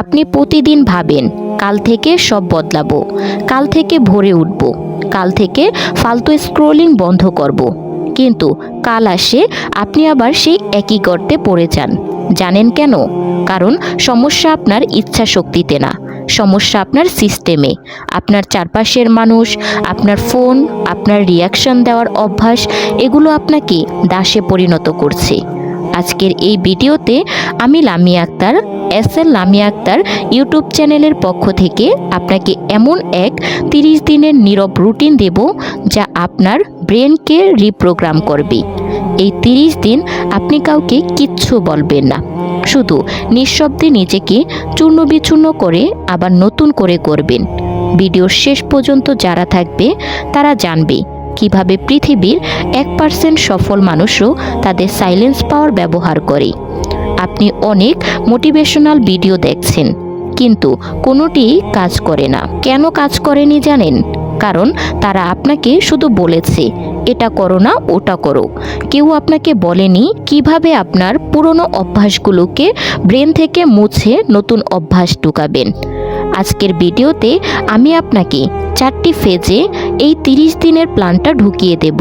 আপনি প্রতিদিন ভাবেন, কাল থেকে সব বদলাবো, কাল থেকে ভোরে উঠব, কাল থেকে ফালতু স্ক্রোলিং বন্ধ করব। কিন্তু কাল আসে আপনি আবার সেই একই গর্তে পড়ে যান। জানেন কেন? কারণ সমস্যা আপনার ইচ্ছা শক্তিতে না, সমস্যা আপনার সিস্টেমে আপনার চারপাশের মানুষ, আপনার ফোন আপনার রিয়াকশন দেওয়ার অভ্যাস, এগুলো আপনাকে দাসে পরিণত করছে। আজকের এই ভিডিওতে আমি Lamia Akter S L Lamia Akter YouTube চ্যানেলের পক্ষ থেকে আপনাকে এমন এক তিরিশ দিনের নীরব রুটিন দেব যা আপনার ব্রেনকে রিপ্রোগ্রাম করবে। এই তিরিশ দিন আপনি কাউকে কিচ্ছু বলবেন না। শুধু নিঃশব্দে নিজেকে চূর্ণ বিচূর্ণ করে আবার নতুন করে করবেন। ভিডিওর শেষ পর্যন্ত যারা থাকবে, তারা জানবে কীভাবে পৃথিবীর এক পার্সেন্ট সফল মানুষও তাদের সাইলেন্স পাওয়ার ব্যবহার করে। আপনি অনেক মোটিভেশনাল ভিডিও দেখছেন, কিন্তু কোনোটি কাজ করে না। কেন কাজ করেনি জানেন? কারণ তারা আপনাকে শুধু বলেছে, এটা করো না, ওটা করো। কেউ আপনাকে বলেনি কীভাবে আপনার পুরনো অভ্যাসগুলোকে ব্রেন থেকে মুছে নতুন অভ্যাস ঢুকাবেন। আজকের ভিডিওতে আমি আপনাকে চারটি ফেজে এই তিরিশ দিনের প্ল্যানটা ঢুকিয়ে দেব।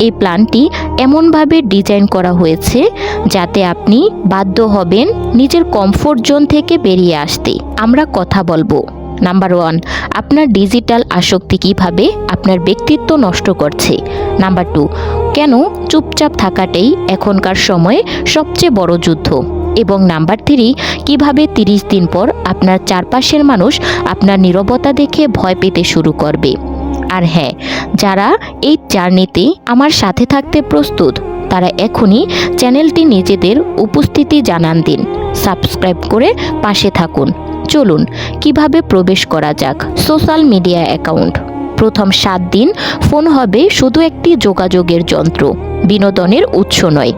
এই প্ল্যানটি এমনভাবে ডিজাইন করা হয়েছে যাতে আপনি বাধ্য হবেন নিজের কমফোর্ট জোন থেকে বেরিয়ে আসতে। আমরা কথা বলব। নাম্বার ওয়ান, আপনার ডিজিটাল আসক্তি কীভাবে আপনার ব্যক্তিত্ব নষ্ট করছে? নাম্বার টু, কেন চুপচাপ থাকাটাই এখনকার সময়ে সবচেয়ে বড় যুদ্ধ? এবং নাম্বার থ্রি, কীভাবে তিরিশ দিন পর আপনার চারপাশের মানুষ আপনার নীরবতা দেখে ভয় পেতে শুরু করবে? আর হ্যাঁ যারা এই জার্নিতে আমার সাথে থাকতে প্রস্তুত, তারা এখনই চ্যানেলটি নিজেদের উপস্থিতি জানান দিন। সাবস্ক্রাইব করে পাশে থাকুন। চলুন, কীভাবে প্রবেশ করা যাক? Social media account. প্রথম সাত দিন ফোন হবে শুধু একটি যোগাযোগের যন্ত্র, বিনোদনের উৎস নয়।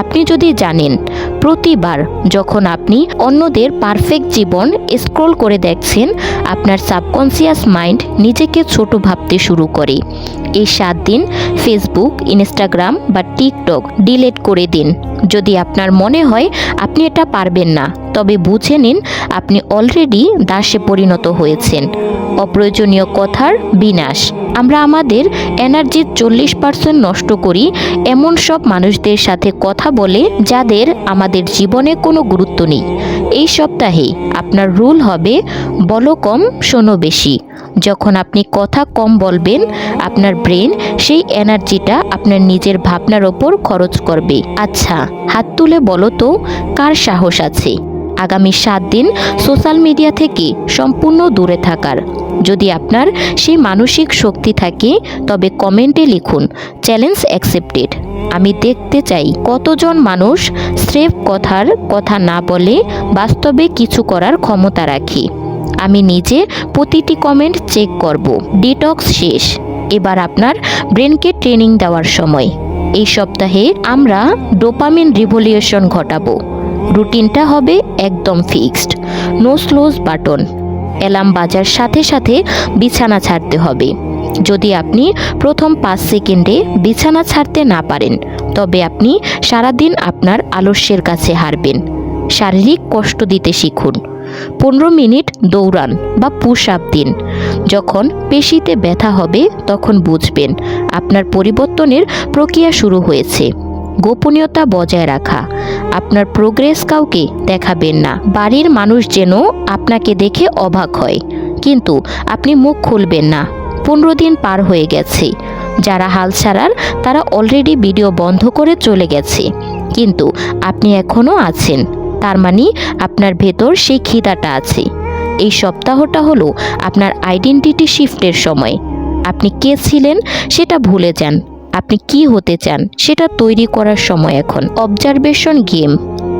আপনি যদি জানেন, প্রতিবার যখন আপনি অন্যদের পারফেক্ট জীবন স্ক্রল করে দেখছেন, আপনার সাবকনসিয়াস মাইন্ড নিজেকে ছোট ভাবতে শুরু করে। এই সাত দিন ফেসবুক ইনস্টাগ্রাম বা টিকটক ডিলিট করে দিন। যদি আপনার মনে হয় আপনি এটা পারবেন না, তবে বুঝে নিন আপনি অলরেডি দাসে পরিণত হয়েছেন। অপ্রয়োজনীয় কথার বিনাশ। আমরা আমাদের এনার্জির চল্লিশ পার্সেন্ট নষ্ট করি, এমন সব মানুষদের সাথে কথা বলে যাদের আমাদের জীবনে কোনো গুরুত্ব নেই। এই সপ্তাহে আপনার রুল হবে, বলো কম, শোনো বেশি। যখন আপনি কথা কম বলবেন, আপনার ব্রেন সেই এনার্জিটা আপনার নিজের ভাবনার ওপর খরচ করবে। আচ্ছা হাত তুলে বলো তো, কার সাহস আছে? আগামী সাত দিন সোশ্যাল মিডিয়া থেকে সম্পূর্ণ দূরে থাকার। যদি আপনার সেই মানসিক শক্তি থাকে, তবে কমেন্টে লিখুন, চ্যালেঞ্জ অ্যাকসেপ্টেড। আমি দেখতে চাই কতজন মানুষ স্রেফ কথার কথা না বলে বাস্তবে কিছু করার ক্ষমতা রাখি। আমি নিজে প্রতিটি কমেন্ট চেক করব। ডিটক্স শেষ। এবার আপনার ব্রেনকে ট্রেনিং দেওয়ার সময়। এই সপ্তাহে আমরা ডোপামিন রিভলিউশন ঘটাবো। রুটিনটা হবে একদম fixed. No snooze button alarm বাজার সাথে সাথে বিছানা ছাড়তে হবে। যদি আপনি প্রথম পাঁচ সেকেন্ডে বিছানা ছাড়তে না পারেন, তবে আপনি সারাদিন আপনার আলস্যের কাছে হারবেন। শারীরিক কষ্ট দিতে শিখুন। পনেরো মিনিট দৌড়ান বা পুশ আপ দিন। যখন পেশিতে ব্যথা হবে, তখন বুঝবেন আপনার পরিবর্তনের প্রক্রিয়া শুরু হয়েছে। গোপনীয়তা বজায় রাখা। আপনার প্রোগ্রেস কাউকে দেখাবেন না। বাড়ির মানুষ যেন আপনাকে দেখে অবাক হয়। কিন্তু আপনি মুখ খুলবেন না। পনেরো দিন পার হয়ে গেছে। যারা হাল ছাড়ার, তারা অলরেডি ভিডিও বন্ধ করে চলে গেছে। কিন্তু আপনি এখনও আছেন। তার মানে আপনার ভেতর সেই খিদাটা আছে। এই সপ্তাহটা হলো আপনার আইডেন্টিটি শিফটের সময়। আপনি কে ছিলেন সেটা ভুলে যান। আপনি কি হতে চান সেটা তৈরি করার সময় এখন। অবজারভেশন গেম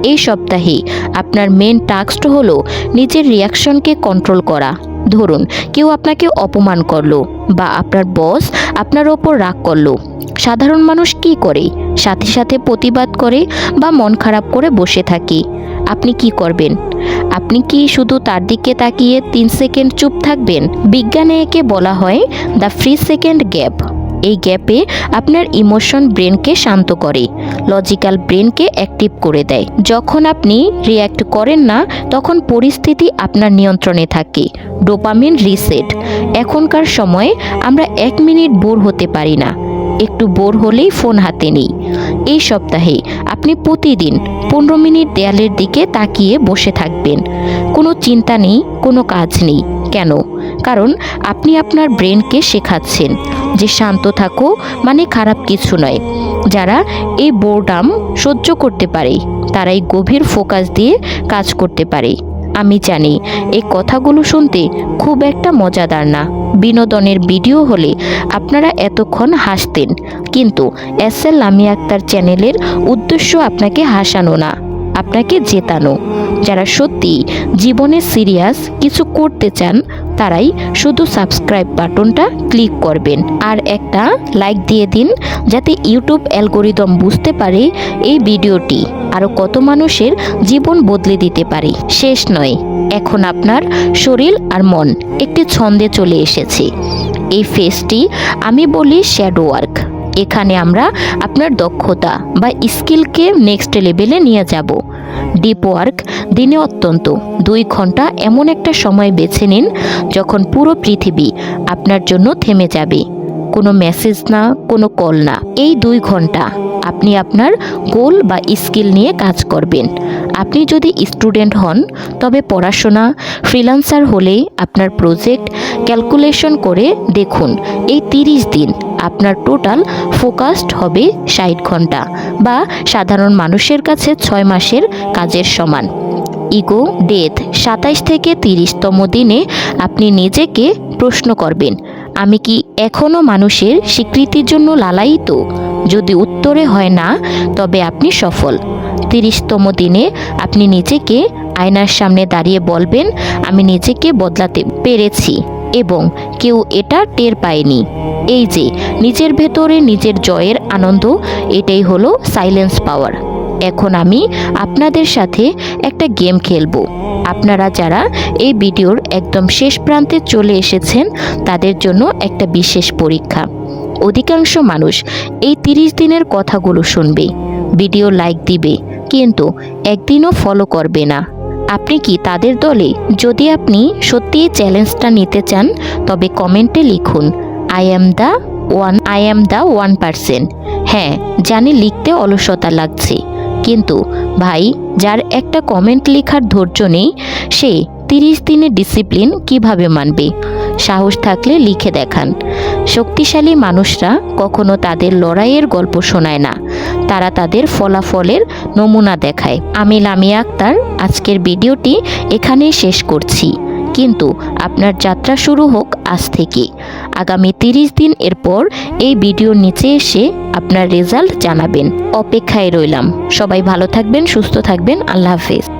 এই সপ্তাহে আপনার মেন টাস্ক হলো নিজের রিয়াকশনকে কন্ট্রোল করা। ধরুন, কেউ আপনাকে অপমান করল বা আপনার বস আপনার ওপর রাগ করল। সাধারণ মানুষ কি করে? সাথে সাথে প্রতিবাদ করে বা মন খারাপ করে বসে থাকে। আপনি কি করবেন? আপনি কি শুধু তার দিকে তাকিয়ে তিন সেকেন্ড চুপ থাকবেন? বিজ্ঞানে একে বলা হয় দ্য ফ্রি সেকেন্ড গ্যাপ এই গ্যাপে আপনার ইমোশন ব্রেনকে শান্ত করে, লজিক্যাল ব্রেনকে অ্যাক্টিভ করে দেয়। যখন আপনি রিয়্যাক্ট করেন না, তখন পরিস্থিতি আপনার নিয়ন্ত্রণে থাকে। Dopamine reset. এখনকার সময়ে আমরা এক মিনিট বোর হতে পারি না। একটু বোর হলেই ফোন হাতে নেই। এই সপ্তাহে আপনি প্রতিদিন পনেরো মিনিট দেয়ালের দিকে তাকিয়ে বসে থাকবেন। কোনো চিন্তা নেই, কোনো কাজ নেই। কেন? কারণ আপনি আপনার ব্রেনকে শেখাচ্ছেন যে শান্ত থাকো মানে খারাপ কিছু নয়। যারা এই বোর্ডাম সহ্য করতে পারে, তারাই গভীর ফোকাস দিয়ে কাজ করতে পারে। আমি জানি, এই কথাগুলো শুনতে খুব একটা মজাদার না। বিনোদনের ভিডিও হলে আপনারা এতক্ষণ হাসতেন। কিন্তু এস এল লামি আক্তার চ্যানেলের উদ্দেশ্য আপনাকে হাসানো না। আপনাকে জেতানো। যারা সত্যি জীবনে সিরিয়াস কিছু করতে চান, তারাই শুধু সাবস্ক্রাইব বাটনটা ক্লিক করবেন। আর একটা লাইক দিয়ে দিন, যাতে ইউটিউব অ্যালগোরিদম বুঝতে পারে এই ভিডিওটি আরও কত মানুষের জীবন বদলে দিতে পারে। শেষ নয়, এখন আপনার শরীর আর মন একটি ছন্দে চলে এসেছে। এই ফেসটি আমি বলি শ্যাডো ওয়ার্ক এখানে আমরা আপনার দক্ষতা বা স্কিলকে নেক্সট লেভেলে নিয়ে যাব। ডিপ ওয়ার্ক দিনে অত্যন্ত। দুই ঘণ্টা এমন একটা সময় বেছে নিন যখন পুরো পৃথিবী আপনার জন্য থেমে যাবে। কোনো মেসেজ না, কোনো কল না। এই দুই ঘণ্টা আপনি আপনার গোল বা স্কিল নিয়ে কাজ করবেন। আপনি যদি স্টুডেন্ট হন, তবে পড়াশোনা, ফ্রিল্যান্সার হলে আপনার প্রজেক্ট ক্যালকুলেশন করে দেখুন, এই তিরিশ দিন আপনার টোটাল ফোকাসড হবে ষাট ঘণ্টা বা সাধারণ মানুষের কাছে ছয় মাসের কাজের সমান। ইগো ডেথ সাতাইশ থেকে তিরিশতম দিনে আপনি নিজেকে প্রশ্ন করবেন, আমি কি এখনও মানুষের স্বীকৃতির জন্য লালায়িত? যদি উত্তরে হয় না, তবে আপনি সফল। তিরিশতম দিনে আপনি নিজেকে আয়নার সামনে দাঁড়িয়ে বলবেন, আমি নিজেকে বদলাতে পেরেছি এবং কেউ এটা টের পায়নি। এই যে, নিজের ভেতরে নিজের জয়ের আনন্দ, এটাই হলো সাইলেন্স পাওয়ার এখন আমি আপনাদের সাথে একটা গেম খেলব। আপনারা যারা এই ভিডিওর একদম শেষ প্রান্তে চলে এসেছেন, তাদের জন্য একটা বিশেষ পরীক্ষা। অধিকাংশ মানুষ এই তিরিশ দিনের কথাগুলো শুনবে। ভিডিও লাইক দিবে। কিন্তু একদিনও ফলো করবে না। আপনি কি তাদের দলে যদি আপনি সত্যি চ্যালেঞ্জটা নিতে চান, তবে কমেন্টে লিখুন I am the one I am the one percent হ্যাঁ জানি লিখতে অলসতা লাগছে। কিন্তু ভাই, যার একটা কমেন্ট লেখার ধৈর্য নেই, সে তিরিশ দিনের ডিসিপ্লিন কীভাবে মানবে? সাহস থাকলে লিখে দেখান। শক্তিশালী মানুষরা কখনো তাদের লড়াইয়ের গল্প শোনায় না। তারা তাদের ফলাফলের নমুনা দেখায়। আমি লামিয়া আক্তার, আজকের ভিডিওটি এখানেই শেষ করছি। কিন্তু আপনার যাত্রা শুরু হোক আজ থেকে। আগামী তিরিশ দিন এরপর এই ভিডিওর নিচে এসে আপনার রেজাল্ট জানাবেন। অপেক্ষায় রইলাম। সবাই ভালো থাকবেন, সুস্থ থাকবেন। আল্লাহ হাফেজ।